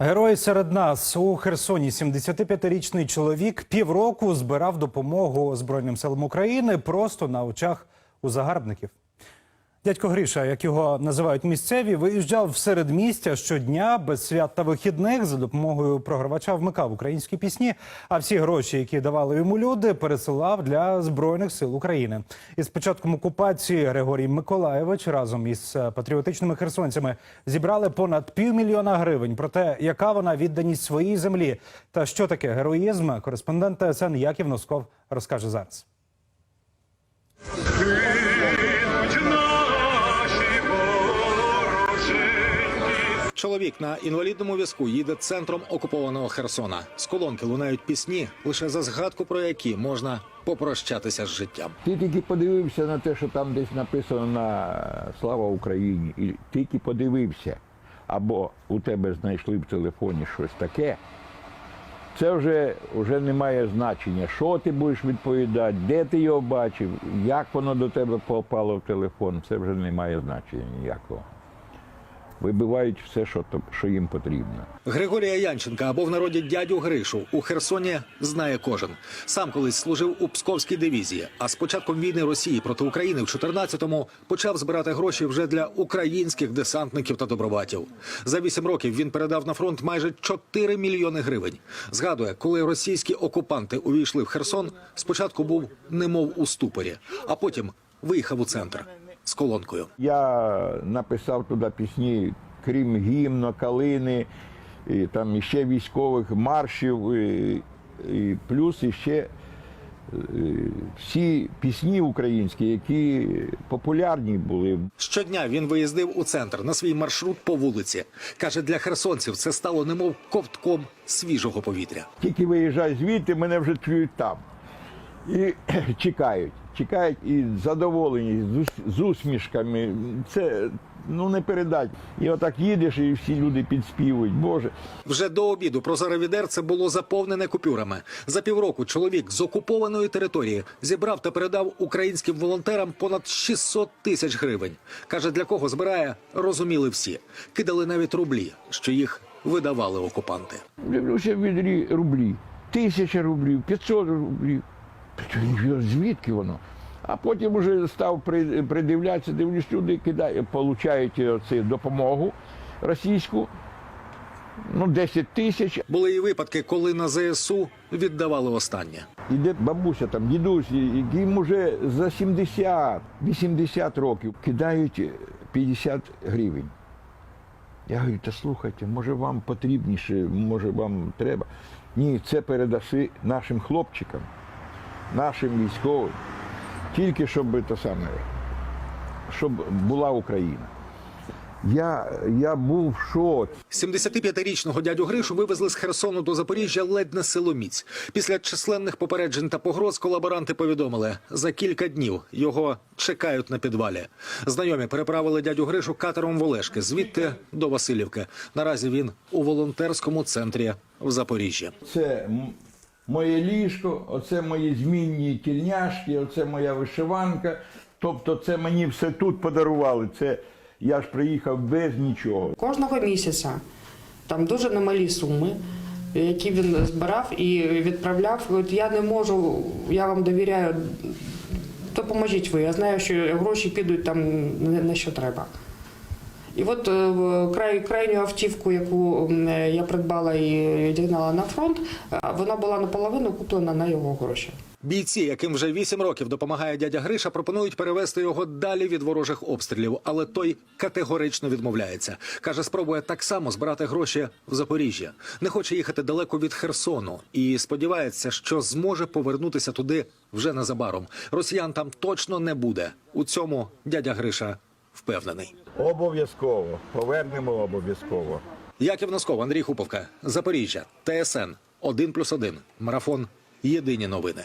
Герой серед нас у Херсоні 75-річний чоловік півроку збирав допомогу Збройним силам України просто на очах у загарбників. Дядько Гриша, як його називають місцеві, виїжджав в середмістя щодня без свят та вихідних за допомогою програвача вмикав українські пісні. А всі гроші, які давали йому люди, пересилав для збройних сил України. Із початком окупації Григорій Миколаєвич разом із е, патріотичними херсонцями зібрали понад півмільйона гривень. Про те, яка вона відданість своїй землі та що таке героїзм, кореспондент ТСН Яків Носков розкаже зараз. Чоловік на інвалідному візку їде центром окупованого Херсона. З колонки лунають пісні, лише за згадку про які можна попрощатися з життям. Ти тільки подивився на те, що там десь написано на Слава Україні, і тільки подивився, або у тебе знайшли в телефоні щось таке. Це вже, вже не має значення, що ти будеш відповідати, де ти його бачив, як воно до тебе попало в телефон. Це вже не має значення ніякого. Вибивають все, що, що їм потрібно. Григорія Янченка або в народі дядю Гришу у Херсоні знає кожен. Сам колись служив у Псковській дивізії. А з початком війни Росії проти України в 14-му почав збирати гроші вже для українських десантників та доброватів. За вісім років він передав на фронт майже 4 мільйони гривень. Згадує, коли російські окупанти увійшли в Херсон, спочатку був немов у ступорі, а потім виїхав у центр з колонкою. Я написав туди пісні, крім гімна, калини, і там іще військових маршів, і, і плюс іще е, всі пісні українські, які популярні були. Щодня він виїздив у центр на свій маршрут по вулиці. Каже, для херсонців це стало немов ковтком свіжого повітря. Тільки виїжджай звідти, мене вже чують там. І чекають, чекають і задоволені, з, усмішками. Це ну не передать. І отак їдеш, і всі люди підспівують. Боже. Вже до обіду прозоре відерце було заповнене купюрами. За півроку чоловік з окупованої території зібрав та передав українським волонтерам понад 600 тисяч гривень. Каже, для кого збирає, розуміли всі. Кидали навіть рублі, що їх видавали окупанти. Дивлюся в відрі рублі. Тисяча рублів, 500 рублів. Звідки воно? А потім вже став придивлятися, дивлюсь, люди кидають, получають оце допомогу російську. Ну, 10 тисяч. Були і випадки, коли на ЗСУ віддавали останнє. Іде бабуся, там, дідусь, яким уже за 70, 80 років кидають 50 гривень. Я говорю, та слухайте, може вам потрібніше, може вам треба. Ні, це передаси нашим хлопчикам, нашим військовим. Тільки щоб то саме, щоб була Україна. Я, я був в шоці. 75-річного дядю Гришу вивезли з Херсону до Запоріжжя ледь не силоміць. Після численних попереджень та погроз колаборанти повідомили, за кілька днів його чекають на підвалі. Знайомі переправили дядю Гришу катером в Олешки, звідти до Васильівки. Наразі він у волонтерському центрі в Запоріжжі. Це моє ліжко, оце мої змінні тільняшки, оце моя вишиванка. Тобто це мені все тут подарували. Це я ж приїхав без нічого. Кожного місяця там дуже немалі суми, які він збирав і відправляв. От я не можу, я вам довіряю, допоможіть ви. Я знаю, що гроші підуть там на що треба. І от е, край, крайню автівку, яку е, я придбала і дігнала на фронт, е, вона була наполовину куплена на його гроші. Бійці, яким вже вісім років допомагає дядя Гриша, пропонують перевести його далі від ворожих обстрілів, але той категорично відмовляється. каже, спробує так само збирати гроші в Запоріжжя. Не хоче їхати далеко від Херсону і сподівається, що зможе повернутися туди вже незабаром. Росіян там точно не буде. У цьому дядя Гриша впевнений. Обов'язково. Повернемо обов'язково. Яків Носков, Андрій Хуповка, Запоріжжя, ТСН 1+,1, Марафон. Єдині новини.